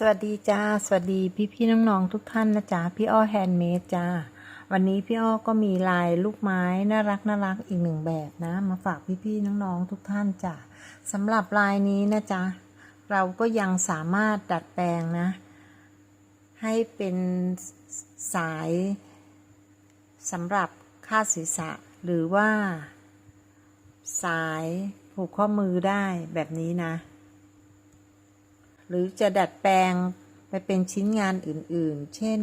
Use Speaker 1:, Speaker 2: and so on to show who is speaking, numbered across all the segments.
Speaker 1: สวัสดีจ้า สวัสดีพี่พี่น้องๆทุกท่านนะจ๊ะพี่อ้อแฮนด์เมดจ้า วันนี้พี่อ้อก็มีลายลูกไม้น่ารักน่ารักอีกหนึ่งแบบนะ มาฝากพี่พี่น้องๆทุกท่านจ้ะสำหรับลายนี้นะจ๊ะเราก็ยังสามารถดัดแปลงนะ ให้เป็นสายสำหรับคาดศีรษะ หรือว่า สายผูกข้อมือได้แบบนี้นะ หรือจะดัดแปลงไปเป็นชิ้นงานอื่นๆ เช่น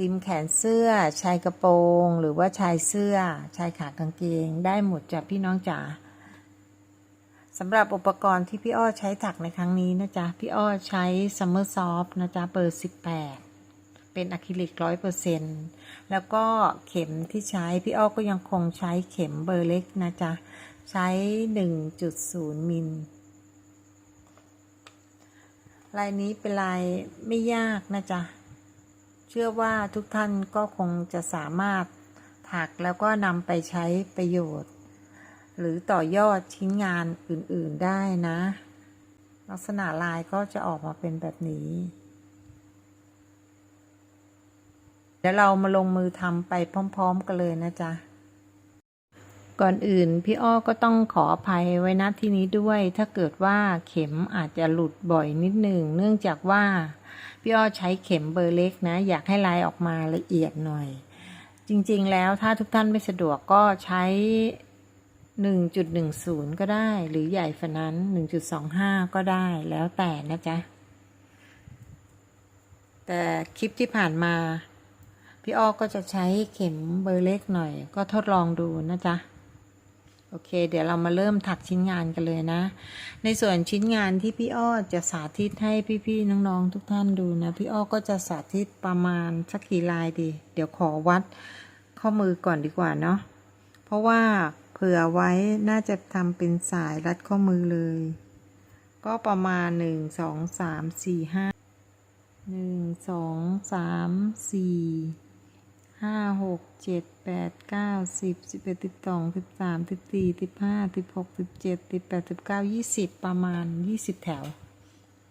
Speaker 1: ริมแขนเสื้อ ชายกระโปรง หรือว่าชายเสื้อ ชายขากางเกง ได้หมดจ้ะพี่น้องจ๋าสำหรับอุปกรณ์ที่พี่อ้อใช้ถักในครั้งนี้นะจ๊ะ พี่อ้อใช้ Summer Soft นะจ๊ะเบอร์ 18 เป็นอะคริลิกร้อยเปอร์เซ็นต์แล้วก็เข็มที่ใช้พี่อ้อก็ยังคงใช้เข็มเบอร์เล็กนะจ๊ะ ใช้ 1.0 มิล ลายนี้เป็นลายไม่ยากนะจ๊ะ เชื่อว่าทุกท่านก็คงจะสามารถถักแล้วก็นำไปใช้ประโยชน์ หรือต่อยอดชิ้นงานอื่นๆได้นะ ลักษณะลายก็จะออกมาเป็นแบบนี้ เดี๋ยวเรามาลงมือทำไปพร้อม ๆ กันเลยนะจ๊ะ ก่อนอื่นพี่อ้อก็ต้องขออภัยไว้ณที่นี้ด้วย ถ้าเกิดว่าเข็มอาจจะหลุดบ่อยนิดหนึ่ง เนื่องจากว่าพี่อ้อใช้เข็มเบอร์เล็กนะ อยากให้ลายออกมาละเอียดหน่อย จริงๆแล้วถ้าทุกท่านไม่สะดวกก็ใช้ 1.10 ก็ได้ หรือใหญ่ฝันนั้น 1.25 ก็ได้แล้วแต่นะจ๊ะ แต่คลิปที่ผ่านมาพี่อ้อก็จะใช้เข็มเบอร์เล็กหน่อย ก็ทดลองดูนะจ๊ะ โอเค เดี๋ยวเรามาเริ่มถักชิ้นงานกันเลยนะ ในส่วนชิ้นงานที่พี่อ้อจะสาธิตให้พี่ๆน้องๆทุกท่านดูนะ พี่อ้อก็จะสาธิตประมาณสักกี่ลายดี เดี๋ยวขอวัดข้อมือก่อนดีกว่าเนาะ เพราะว่าเผื่อไว้น่าจะทำเป็นสายรัดข้อมือเลย ก็ประมาณหนึ่งสองสามสี่ห้าหนึ่งสองสามสี่ ห้าหกเจ็ดแปดเก้าสิบสิบเอ็ดสิบสองสิบสามสิบสี่สิบห้าสิบหกสิบเจ็ดสิบแปดสิบเก้ายี่สิบประมาณยี่สิบแถว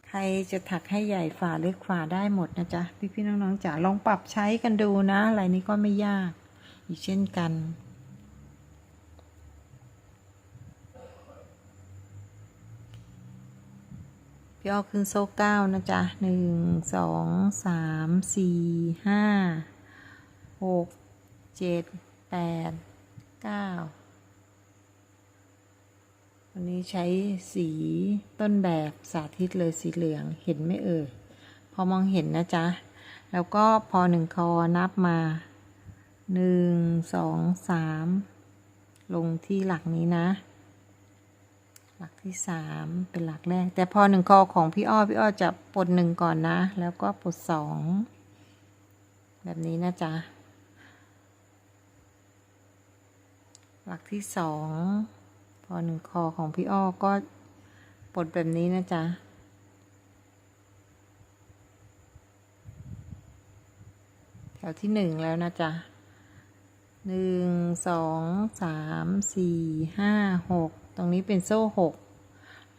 Speaker 1: ใครจะถักให้ใหญ่ฝ่าเล็กฝ่าได้หมดนะจ๊ะ พี่ๆน้องๆจ๋าลองปรับใช้กันดูนะอะไรนี้ก็ไม่ยาก อีกเช่นกันพี่อ้อขึ้นโซ่เก้านะจ๊ะหนึ่งสองสามสี่ห้า หกเจ็ดแปดเก้าวันนี้ใช้สีต้นแบบสาธิตเลยสีเหลืองเห็นไหมเอ่ยพอมองเห็นนะจ๊ะ แล้วก็พอหนึ่งคอนับมาหนึ่งสองสามลงที่หลักนี้นะ หลักที่สามเป็นหลักแรก แต่พอหนึ่งคอของพี่อ้อพี่อ้อจะปลดหนึ่งก่อนนะ แล้วก็ปลดสองแบบนี้นะจ๊ะ หลักที่สองพอหนึ่งคอของพี่อ้อก็ปลดแบบนี้นะจ๊ะแถวที่หนึ่งแล้วนะจ๊ะหนึ่งสองสามสี่ห้าหกตรงนี้เป็นโซ่หก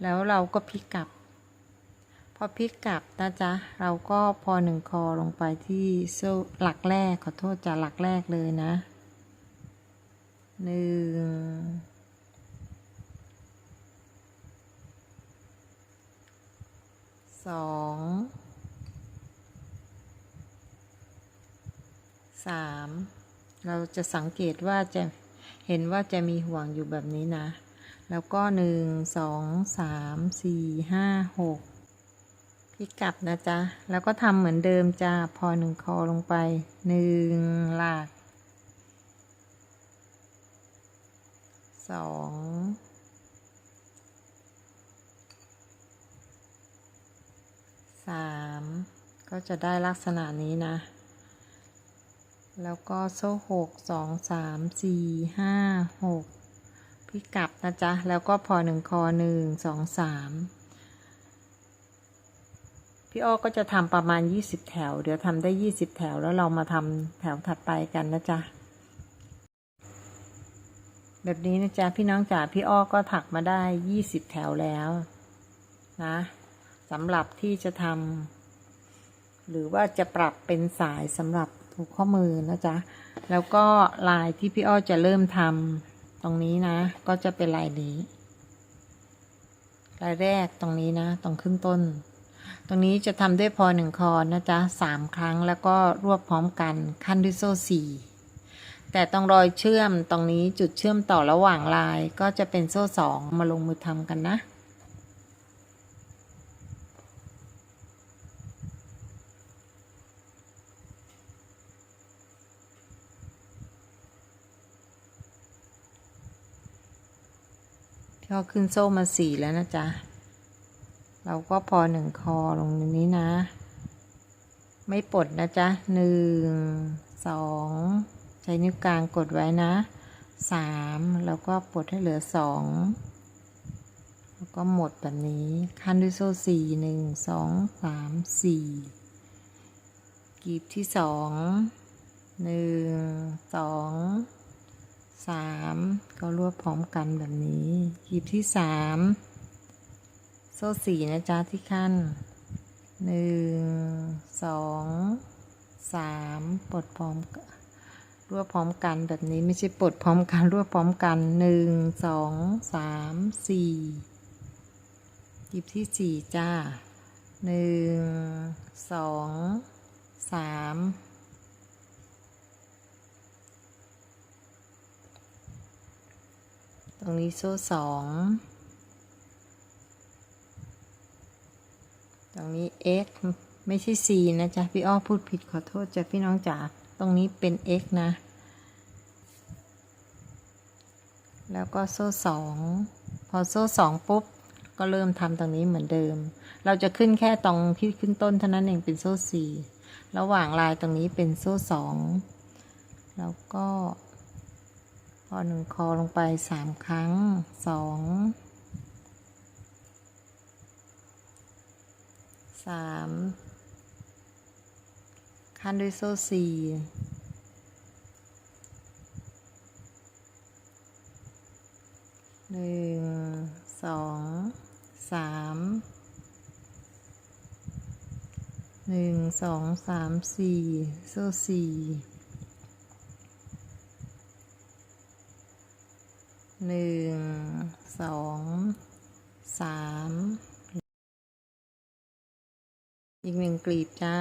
Speaker 1: แล้วเราก็พลิกกลับ พอพลิกกลับนะจ๊ะ เราก็พอหนึ่งคอลงไปที่โซ่หลักแรกขอโทษจ้ะหลักแรกเลยนะ หนึ่งสองสามเราจะสังเกตว่าจะเห็นว่าจะมีห่วงอยู่แบบนี้นะ แล้วก็หนึ่งสองสามสี่ห้าหกพลิกกลับนะจ๊ะ แล้วก็ทำเหมือนเดิมจ้าพอหนึ่งคอลงไปหนึ่งหลัก สองสามก็จะได้ลักษณะนี้นะ แล้วก็โซ่หกสองสามสี่ห้าหกพิกับนะจ๊ะ แล้วก็พอหนึ่งคอหนึ่งสองสามพี่อ้อก็จะทำประมาณยี่สิบแถว เดี๋ยวทำได้ยี่สิบแถวแล้วเรามาทำแถวถัดไปกันนะจ๊ะ แบบนี้นะจ๊ะพี่น้องจ๋าพี่อ้อก็ถักมาได้ยี่สิบแถวแล้วนะสำหรับที่จะทำหรือว่าจะปรับเป็นสายสำหรับผูกข้อมือนะจ๊ะแล้วก็ลายที่พี่อ้อจะเริ่มทำตรงนี้นะ ก็จะเป็นลายนี้ลายแรกตรงนี้นะ ตรงขึ้นต้น ตรงนี้จะทำด้วยพอหนึ่งคอนะจ๊ะสามครั้งแล้วก็รวบพร้อมกันขั้นด้วยโซ่สี่ แต่ตรงรอยเชื่อมตรงนี้จุดเชื่อมต่อระหว่างลายก็จะเป็นโซ่สองมาลงมือทำกันนะพี่เอาขึ้นโซ่มาสี่แล้วนะจ๊ะ เราก็พอหนึ่งคอลงในนี้นะ ไม่ปลดนะจ๊ะหนึ่งสอง ช้นิ้วกลางกดไว้นะสามแล้วก็ปลดให้เหลือสองแล้วก็หมดแบบนี้ขั้นด้วยโซ่สี่หนึ่งสองสามสี่กีบที่สองหนึ่งสองสามก็รวบพร้อมกันแบบนี้ กีบที่สามโซ่สี่นะจ๊ะที่ขั้นหนึ่งสองสามปลดพร้อม รวบพร้อมกันแบบนี้ไม่ใช่ปลดพร้อมกันรวบพร้อมกันหนึ่งสองสามสี่หยิบที่สี่จ้าหนึ่งสองสามตรงนี้โซ่สองตรงนี้ x ไม่ใช่ c นะจ๊ะ พี่อ้อพูดผิดขอโทษจ้ะพี่น้องจ๋า ตรงนี้เป็น x นะ แล้วก็โซ่สองพอโซ่สองปุ๊บ ก็เริ่มทำตรงนี้เหมือนเดิม เราจะขึ้นแค่ตรงที่ขึ้นต้นเท่านั้นเองเป็นโซ่สี่ระหว่างลายตรงนี้เป็นโซ่สองแล้วก็พอหนึ่งคอลงไปสามครั้งสองสาม ขั้นด้วยโซ่สี่หนึ่งสองสามหนึ่งสองสามสี่โซ่สี่หนึ่งสองสาม อีกหนึ่งกลีบจ้า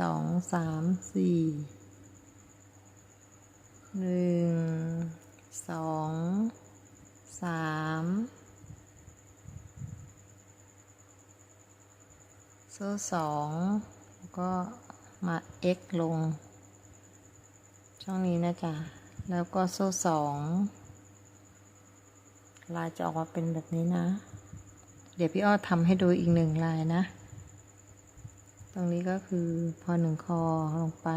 Speaker 1: สองสามสี่หนึ่งสองสามโซ่สองแล้วก็มา x ลง ช่องนี้นะจ๊ะ แล้วก็โซ่สองลายจะออกมาเป็นแบบนี้นะ เดี๋ยวพี่อ้อทำให้ดูอีกหนึ่งลายนะ ตรงนี้ก็คือพอหนึ่งคอลงไป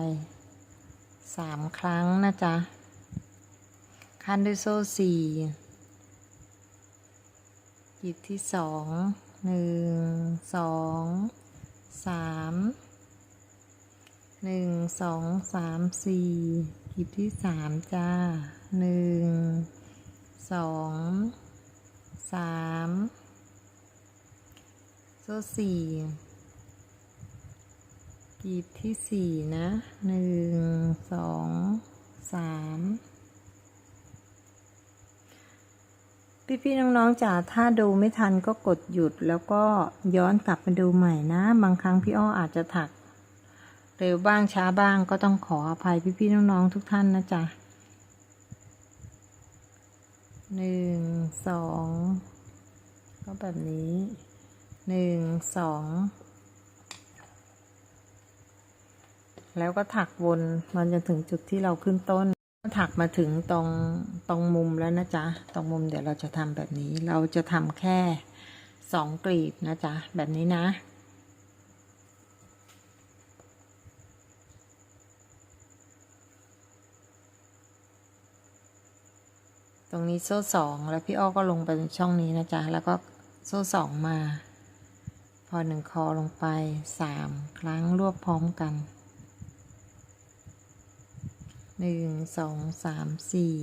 Speaker 1: สามครั้งนะจ๊ะ ขั้นด้วยโซ่สี่หยิบที่สองหนึ่งสองสามหนึ่งสองสามสี่หยิบที่สามจ้าหนึ่งสองสามโซ่สี่ กีบที่สี่นะหนึ่งสองสามพี่ๆน้องๆจ๋าถ้าดูไม่ทันก็กดหยุดแล้วก็ย้อนกลับมาดูใหม่นะ บางครั้งพี่อ้ออาจจะถัก เร็วบ้างช้าบ้างก็ต้องขออภัยพี่ๆน้องๆทุกท่านนะจ๊ะหนึ่งสองก็แบบนี้หนึ่งสอง แล้วก็ถักวนมันจะถึงจุดที่เราขึ้นต้น ถักมาถึงตรงตรงมุมแล้วนะจ๊ะ ตรงมุมเดี๋ยวเราจะทำแบบนี้ เราจะทำแค่สองกลีบนะจ๊ะ แบบนี้นะตรงนี้โซ่สองแล้วพี่อ้อก็ลงไปช่องนี้นะจ๊ะ แล้วก็โซ่สองมา พอหนึ่งคอลงไปสามครั้งรวบพร้อมกัน หนึ่งสองสามสี่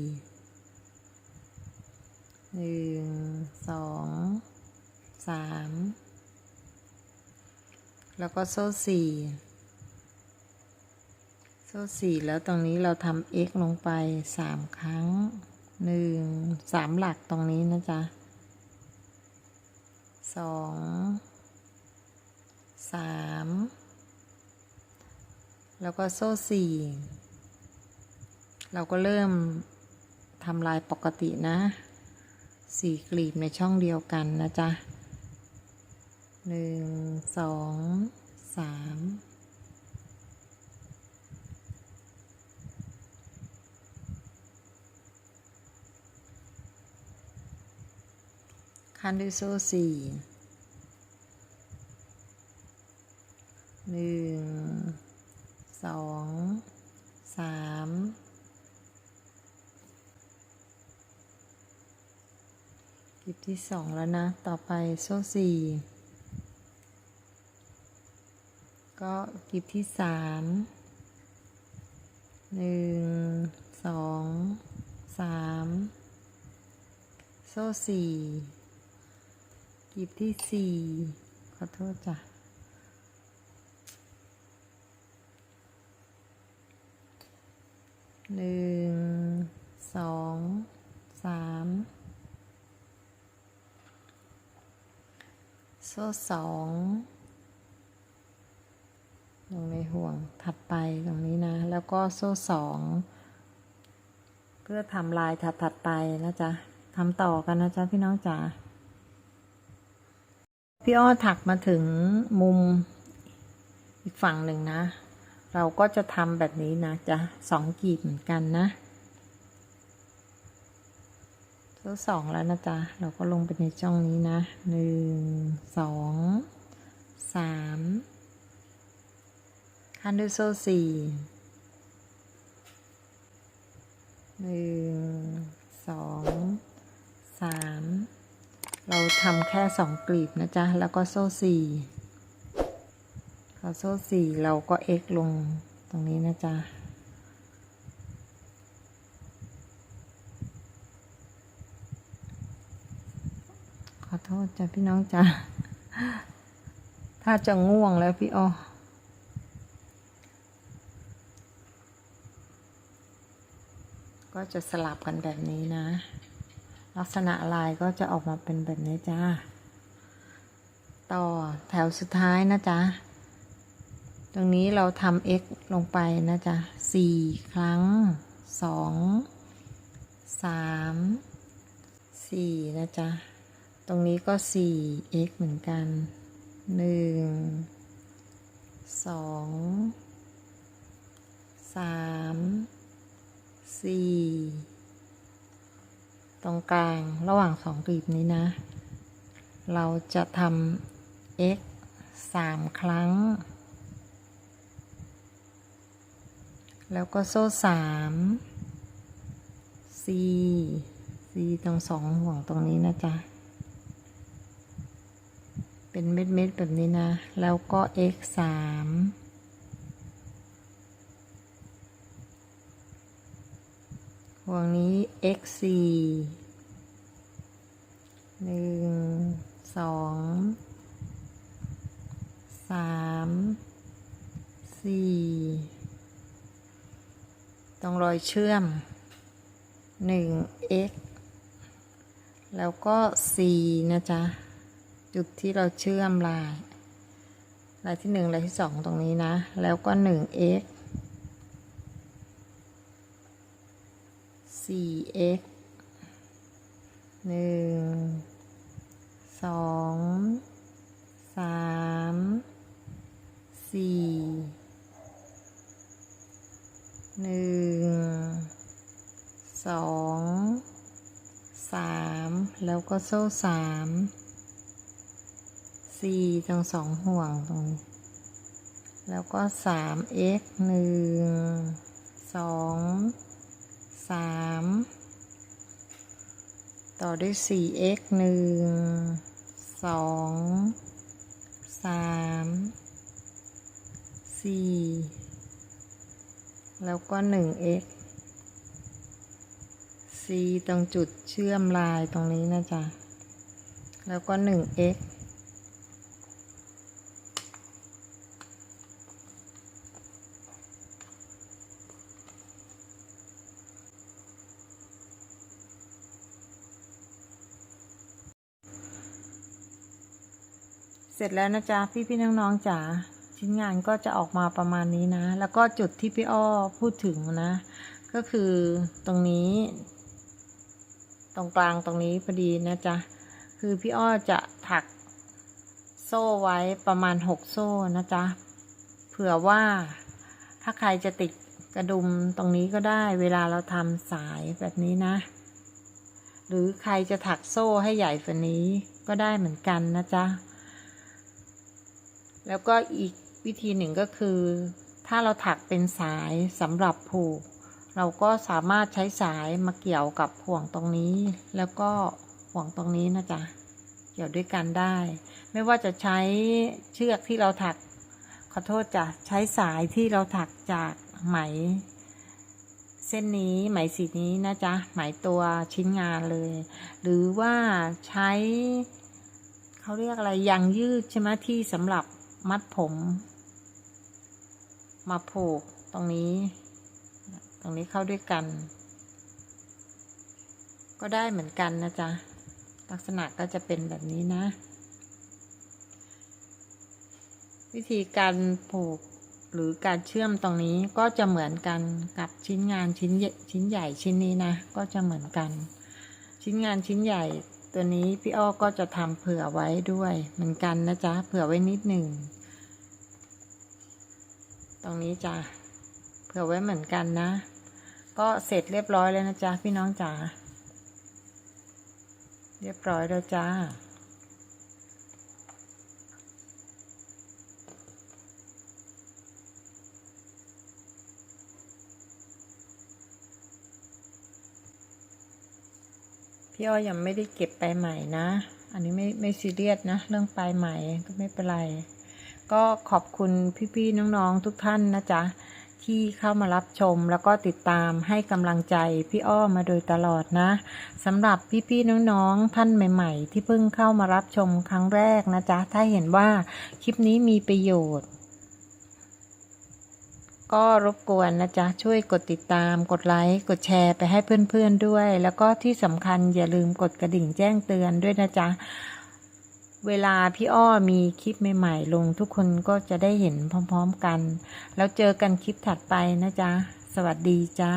Speaker 1: หนึ่งสองสามแล้วก็โซ่สี่โซ่สี่แล้วตรงนี้เราทำ x ลงไปสามครั้งหนึ่งสามหลักตรงนี้นะจ๊ะสองสามแล้วก็โซ่สี่ เราก็เริ่มทำลายปกตินะสี่กลีบในช่องเดียวกันนะจ๊ะหนึ่งสองสามคันด้วยโซ่สี่หนึ่งสองสามกลีบ ที่สองแล้วนะ ต่อไปโซ่สี่ก็กลีบที่สามหนึ่งสองสามโซ่สี่กลีบที่สี่ขอโทษจ้ะหนึ่งสองสาม โซ่สองลงในห่วงถัดไปตรงนี้นะ แล้วก็โซ่สองเพื่อทำลายถัดถัดไปนะจ๊ะทำต่อกันนะจ๊ะพี่น้องจ๋าพี่อ้อถักมาถึงมุมอีกฝั่งหนึ่งนะ เราก็จะทำแบบนี้นะจ๊ะสองกีบเหมือนกันนะ ตัวสองแล้วนะจ๊ะ เราก็ลงไปในช่องนี้นะหนึ่งสองสามคันด้วยโซ่สี่หนึ่งสองสามเราทำแค่สองกลีบนะจ๊ะ แล้วก็โซ่สี่พอโซ่สี่เราก็ x ลงตรงนี้นะจ๊ะ อโทษจ้ะพี่น้องจ้ะถ้าจะง่วงแล้วพี่อ้อก็จะสลับกันแบบนี้นะ ลักษณะลายก็จะออกมาเป็นแบบนี้จ้า ต่อแถวสุดท้ายนะจ๊ะ ตรงนี้เราทำ x ลงไปนะจ๊ะสี่ครั้งสองสามสี่นะจ๊ะ ตรงนี้ก็สี่ x เหมือนกันหนึ่งสองสามสี่ตรงกลางระหว่างสองกลีบนี้นะ เราจะทำ x สามครั้ง แล้วก็โซ่สามซีซีตรงสองห่วงตรงนี้นะจ๊ะ เป็นเม็ดเม็ดๆแบบนี้นะ แล้วก็ x สามห่วงนี้ x สี่หนึ่งสองสามสี่ตรงรอยเชื่อม1 x แล้วก็ c นะจ๊ะ จุดที่เราเชื่อมลาย ลายที่1ลายที่2ตรงนี้นะ แล้วก็1 x 4 x 1 2 3 4หนึ่งสองสามแล้วก็โซ่สาม สี่ตรงสองห่วงตรงนี้ แล้วก็สาม x หนึ่งสองสามต่อด้วยสี่ x หนึ่งสองสามสี่แล้วก็ 1x c ตรงจุดเชื่อมลายตรงนี้นะจ๊ะ แล้วก็หนึ่งเอ็ก ร็จแล้วนะจ๊ะพี่พี่น้องๆจ๋าชิ้นงานก็จะออกมาประมาณนี้นะ แล้วก็จุดที่พี่อ้อพูดถึงนะ ก็คือตรงนี้ ตรงกลางตรงนี้พอดีนะจ๊ะคือพี่อ้อจะถักโซ่ไว้ประมาณหกโซ่นะจ๊ะเผื่อว่าถ้าใครจะติดกระดุมตรงนี้ก็ได้เวลาเราทำสายแบบนี้นะ หรือใครจะถักโซ่ให้ใหญ่ฝันนี้ก็ได้เหมือนกันนะจ๊ะ แล้วก็อีกวิธีหนึ่งก็คือ ถ้าเราถักเป็นสายสำหรับผูก เราก็สามารถใช้สายมาเกี่ยวกับห่วงตรงนี้ แล้วก็ห่วงตรงนี้นะจ๊ะเกี่ยวด้วยกันได้ ไม่ว่าจะใช้เชือกที่เราถักขอโทษจ้ะใช้สายที่เราถักจากไหม เส้นนี้ไหมสีนี้นะจ๊ะไหมตัวชิ้นงานเลย หรือว่าใช้เขาเรียกอะไรยางยืดใช่ไหมที่สำหรับ มัดผม มาผูกตรงนี้ ตรงนี้เข้าด้วยกัน ก็ได้เหมือนกันนะจ๊ะ ลักษณะก็จะเป็นแบบนี้นะ วิธีการผูกหรือการเชื่อมตรงนี้ก็จะเหมือนกันกับชิ้นงานชิ้นใหญ่ชิ้นใหญ่ชิ้นนี้นะ ก็จะเหมือนกัน ชิ้นงานชิ้นใหญ่ ตัวนี้พี่อ้อก็จะทำเผื่อไว้ด้วยเหมือนกันนะจ๊ะ เผื่อไว้นิดหนึ่ง ตรงนี้จ้ะ เผื่อไว้เหมือนกันนะ ก็เสร็จเรียบร้อยแล้วนะจ๊ะ พี่น้องจ๋า เรียบร้อยแล้วจ้า พี่อ้อยยังไม่ได้เก็บไปใหม่นะ อันนี้ไม่ไม่ซีเรียสนะ เรื่องปลายใหม่ก็ไม่เป็นไร ก็ขอบคุณพี่ๆน้องๆทุกท่านนะจ๊ะที่เข้ามารับชมแล้วก็ติดตามให้กำลังใจพี่อ้อมาโดยตลอดนะสำหรับพี่ๆน้องๆท่านใหม่ ๆ ที่เพิ่งเข้ามารับชมครั้งแรกนะจ๊ะถ้าเห็นว่าคลิปนี้มีประโยชน์ ก็รบกวนนะจ๊ะ ช่วยกดติดตาม กดไลค์ กดแชร์ไปให้เพื่อนๆด้วย แล้วก็ที่สำคัญอย่าลืมกดกระดิ่งแจ้งเตือนด้วยนะจ๊ะ เวลาพี่อ้อมีคลิปใหม่ๆ ลงทุกคนก็จะได้เห็นพร้อมๆกัน แล้วเจอกันคลิปถัดไปนะจ๊ะ สวัสดีจ้า